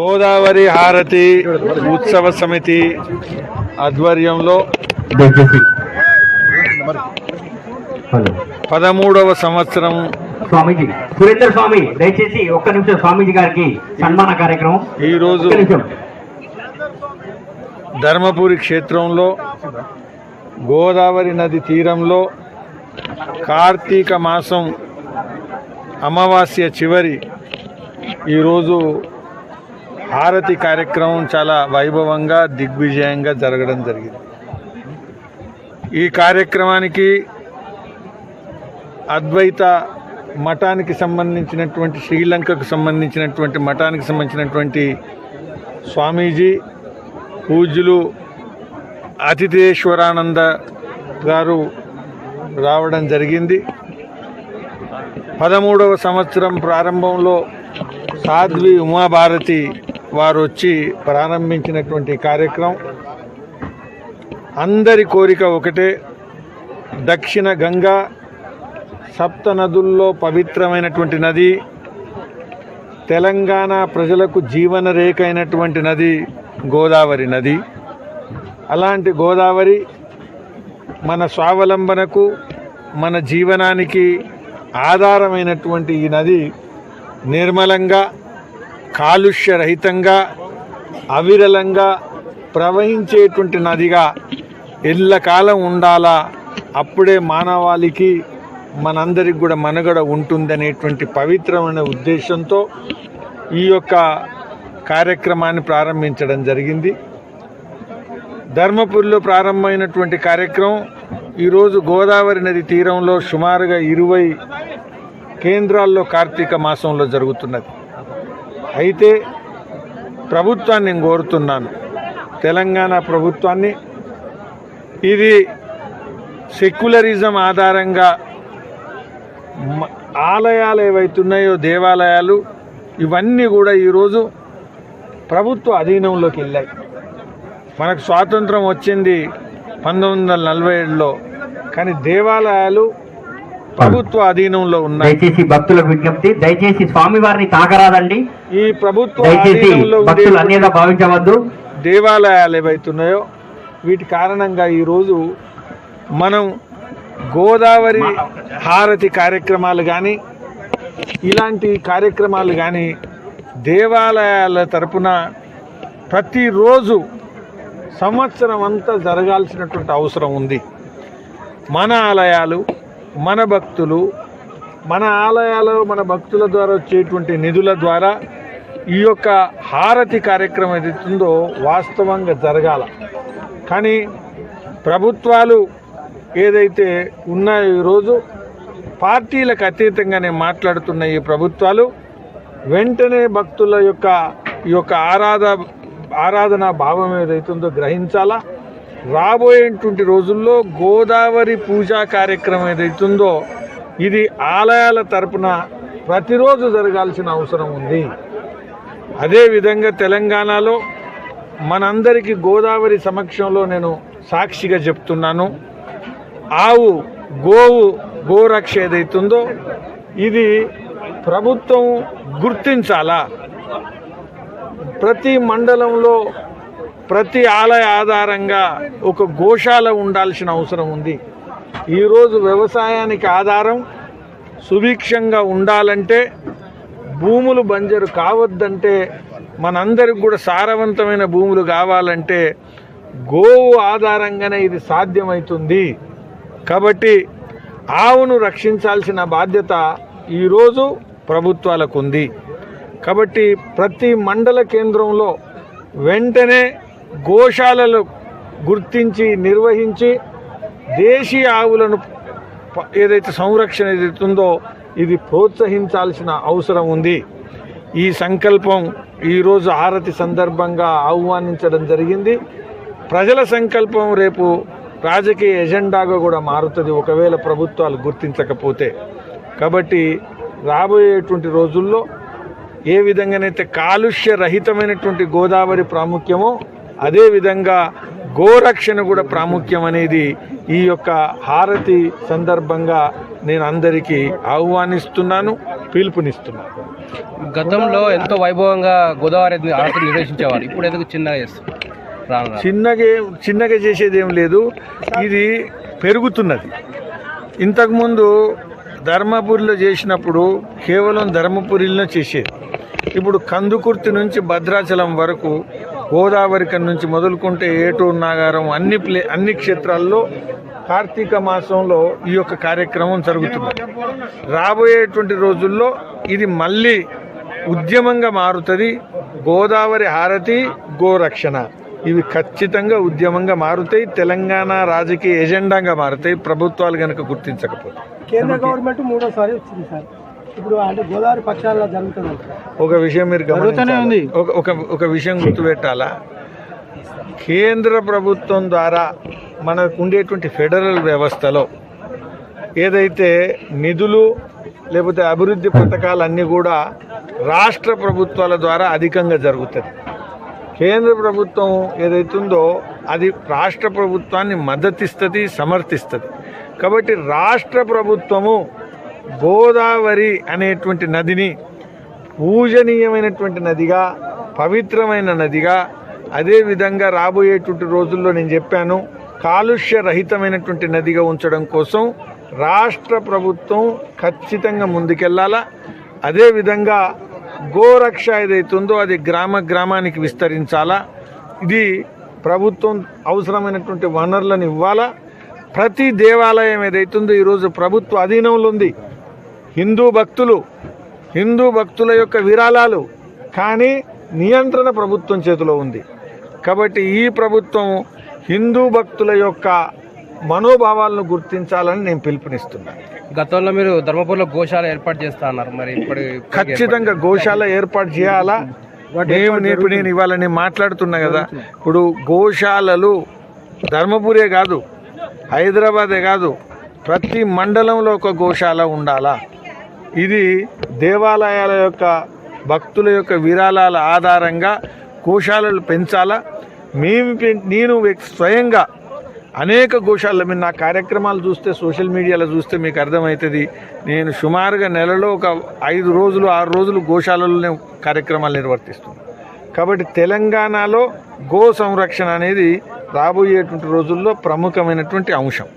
గోదావరి హారతి ఉత్సవ సమితి ఆధ్వర్యంలో పదమూడవ సంవత్సరం. స్వామీజీ సురేందర్ స్వామి దయచేసి ఒక్క నిమిషం స్వామీజీ గారికి సన్మాన కార్యక్రమం. ఈరోజు ఒక్క నిమిషం. ధర్మపురి క్షేత్రంలో గోదావరి నది తీరంలో కార్తీక మాసం అమావాస్య చివరి ఈరోజు హారతి కార్యక్రమం చాలా వైభవంగా దిగ్విజయంగా జరగడం జరిగింది. ఈ కార్యక్రమానికి అద్వైత మఠానికి సంబంధించినటువంటి శ్రీలంకకు సంబంధించినటువంటి మఠానికి సంబంధించినటువంటి స్వామీజీ పూజ్యులు అతిథేశ్వరానంద గారు రావడం జరిగింది. పదమూడవ సంవత్సరం ప్రారంభంలో సాధ్వి ఉమాభారతి వారు వచ్చి ప్రారంభించినటువంటి కార్యక్రమం అందరి కోరిక ఒకటే. దక్షిణ గంగా సప్త నదుల్లో పవిత్రమైనటువంటి నది తెలంగాణ ప్రజలకు జీవన రేఖ అయినటువంటి నది గోదావరి నది. అలాంటి గోదావరి మన స్వావలంబనకు మన జీవనానికి ఆధారమైనటువంటి ఈ నది నిర్మలంగా కాలుష్యరహితంగా అవిరలంగా ప్రవహించేటువంటి నదిగా ఎల్లకాలం ఉండాలా? అప్పుడే మానవాళికి మనందరికి కూడా మనుగడ ఉంటుందనేటువంటి పవిత్రమైన ఉద్దేశంతో ఈ యొక్క కార్యక్రమాన్ని ప్రారంభించడం జరిగింది. ధర్మపురిలో ప్రారంభమైనటువంటి కార్యక్రమం ఈరోజు గోదావరి నది తీరంలో సుమారుగా ఇరవై కేంద్రాల్లో కార్తీక మాసంలో జరుగుతున్నది. అయితే ప్రభుత్వాన్ని నేను కోరుతున్నాను. తెలంగాణ ప్రభుత్వాన్ని. ఇది సెక్యులరిజం ఆధారంగా ఆలయాలు ఏవైతున్నాయో దేవాలయాలు ఇవన్నీ కూడా ఈరోజు ప్రభుత్వ అధీనంలోకి వెళ్ళాయి. మనకు స్వాతంత్రం వచ్చింది పంతొమ్మిది వందల నలభై ఏడులో. కానీ దేవాలయాలు ప్రభుత్వ అధీనంలో ఉన్నాయి దయచేసి భక్తుల విజ్ఞప్తి దయచేసి స్వామి వారిని తాకరాదండి. ఈ ప్రభుత్వ దయచేసి అధీనంలో భక్తులు ఉండేటువంటి అన్యత భావించవద్దు. దేవాలయాలు ఏవైతున్నాయో వీటి కారణంగా ఈరోజు మనం గోదావరి హారతి కార్యక్రమాలు కానీ ఇలాంటి కార్యక్రమాలు కానీ దేవాలయాల తరపున ప్రతిరోజు సంవత్సరం అంతా జరగాల్సినటువంటి అవసరం ఉంది. మన ఆలయాలు మన భక్తులు మన ఆలయాలలో మన భక్తుల ద్వారా వచ్చేటువంటి నిధుల ద్వారా ఈ యొక్క హారతి కార్యక్రమం ఏదైతుందో వాస్తవంగా జరగాల. కానీ ప్రభుత్వాలు ఏదైతే ఉన్నాయో ఈరోజు పార్టీలకు అతీతంగానే మాట్లాడుతున్న ఈ ప్రభుత్వాలు వెంటనే భక్తుల యొక్క ఈ యొక్క ఆరాధ ఆరాధన భావం ఏదైతుందో గ్రహించాలా? రాబోయేటువంటి రోజుల్లో గోదావరి పూజా కార్యక్రమం ఏదైతుందో ఇది ఆలయాల తరపున ప్రతిరోజు జరగాల్సిన అవసరం ఉంది. అదేవిధంగా తెలంగాణలో మనందరికీ గోదావరి సమక్షంలో నేను సాక్షిగా చెప్తున్నాను. ఆవు గోవు గోరక్ష ఏదైతుందో ఇది ప్రభుత్వం గుర్తించాలా? ప్రతి మండలంలో ప్రతి ఆలయ ఆధారంగా ఒక గోశాల ఉండాల్సిన అవసరం ఉంది. ఈరోజు వ్యవసాయానికి ఆధారం సుభిక్షంగా ఉండాలంటే భూములు బంజరు కావద్దంటే మనందరికి కూడా సారవంతమైన భూములు కావాలంటే గోవు ఆధారంగానే ఇది సాధ్యమవుతుంది కాబట్టి ఆవును రక్షించాల్సిన బాధ్యత ఈరోజు ప్రభుత్వాలకు ఉంది. కాబట్టి ప్రతి మండల కేంద్రంలో వెంటనే గోశాలలు గుర్తించి నిర్వహించి దేశీయ ఆవులను ఏదైతే సంరక్షణ ఏదైతుందో ఇది ప్రోత్సహించాల్సిన అవసరం ఉంది. ఈ సంకల్పం ఈరోజు హారతి సందర్భంగా ఆహ్వానించడం జరిగింది. ప్రజల సంకల్పం రేపు రాజకీయ ఎజెండాగా కూడా మారుతుంది. ఒకవేళ ప్రభుత్వాలు గుర్తించకపోతే కాబట్టి రాబోయేటువంటి రోజుల్లో ఏ విధంగానైతే కాలుష్య రహితమైనటువంటి గోదావరి ప్రాముఖ్యమో అదేవిధంగా గోరక్షణ కూడా ప్రాముఖ్యం అనేది ఈ యొక్క హారతి సందర్భంగా నేను అందరికీ ఆహ్వానిస్తున్నాను పిలుపునిస్తున్నాను. గతంలో ఎంతో వైభవంగా గోదావరి ఆరతులు నిర్వహించేవారు ఇప్పుడు ఎందుకు చిన్నగా చేస్తారు. చిన్నగా చిన్నగా చేసేది ఏం లేదు ఇది పెరుగుతున్నది. ఇంతకుముందు ధర్మపురిలో చేసినప్పుడు కేవలం ధర్మపురిలో చేసేది. ఇప్పుడు కందుకుర్తి నుంచి భద్రాచలం వరకు గోదావరి కన్ నుంచి మొదలుకుంటే ఏటూరు నాగారం అన్ని ప్లే అన్ని క్షేత్రాల్లో కార్తీక మాసంలో ఈ యొక్క కార్యక్రమం జరుగుతుంది రాబోయేటువంటి రోజుల్లో ఇది మళ్ళీ ఉద్యమంగా మారుతుంది. గోదావరి హారతి గోరక్షణ. ఇవి ఖచ్చితంగా ఉద్యమంగా మారుతాయి. తెలంగాణ రాజకీయ ఎజెండాగా మారుతాయి. ప్రభుత్వాలు కనుక గుర్తించకపోతే. కేంద్ర గవర్నమెంట్ మూడోసారి వచ్చింది సార్. ఇప్పుడు అంటే గోదావరి పక్షాల్లో జరుగుతుంది. ఒక విషయం మీరు గమనించాలి? ఒక ఒక ఒక విషయం గుర్తుపెట్టాలా? కేంద్ర ప్రభుత్వం ద్వారా మనకు ఉండేటువంటి ఫెడరల్ వ్యవస్థలో ఏదైతే నిధులు లేకపోతే అభివృద్ధి పథకాలన్నీ కూడా రాష్ట్ర ప్రభుత్వాల ద్వారా అధికంగా జరుగుతుంది కేంద్ర ప్రభుత్వం ఏదైతే ఉందో అది రాష్ట్ర ప్రభుత్వాన్ని మద్దతిస్తుంది సమర్థిస్తుంది. కాబట్టి రాష్ట్ర ప్రభుత్వము గోదావరి అనేటువంటి నదిని పూజనీయమైనటువంటి నదిగా పవిత్రమైన నదిగా అదేవిధంగా రాబోయేటువంటి రోజుల్లో నేను చెప్పాను కాలుష్య రహితమైనటువంటి నదిగా ఉంచడం కోసం రాష్ట్ర ప్రభుత్వం ఖచ్చితంగా ముందుకెళ్ళాలా? అదేవిధంగా గోరక్ష ఏదైతుందో అది గ్రామ గ్రామానికి విస్తరించాలా? ఇది ప్రభుత్వం అవసరమైనటువంటి వనరులను ఇవ్వాలా? ప్రతి దేవాలయం ఏదైతుందో ఈరోజు ప్రభుత్వ అధీనంలో ఉంది. హిందూ భక్తులు హిందూ భక్తుల యొక్క విరాళాలు కానీ నియంత్రణ ప్రభుత్వం చేతిలో ఉంది. కాబట్టి ఈ ప్రభుత్వం హిందూ భక్తుల యొక్క మనోభావాలను గుర్తించాలని నేను పిలుపునిస్తున్నాను గతంలో మీరు ధర్మపురిలో గోశాల ఏర్పాటు చేస్తా అన్నారు. మరి ఇప్పుడు ఖచ్చితంగా గోశాల ఏర్పాటు చేయాలా? మేము నేను నేను ఇవాళ నేను మాట్లాడుతున్నా కదా. ఇప్పుడు గోశాలలు ధర్మపురే కాదు హైదరాబాదే కాదు ప్రతి మండలంలో ఒక గోశాల ఉండాలా? ఇది దేవాలయాల యొక్క భక్తుల యొక్క విరాళాల ఆధారంగా గోశాలలు పెంచాలా? మేము నేను స్వయంగా అనేక గోశాల మీరు నా కార్యక్రమాలు చూస్తే సోషల్ మీడియాలో చూస్తే మీకు అర్థమవుతుంది. నేను సుమారుగా నెలలో ఒక ఐదు రోజులు ఆరు రోజులు గోశాలలోనే కార్యక్రమాలు నిర్వర్తిస్తున్నాను కాబట్టి తెలంగాణలో గో సంరక్షణ అనేది రాబోయేటువంటి రోజుల్లో ప్రముఖమైనటువంటి అంశం.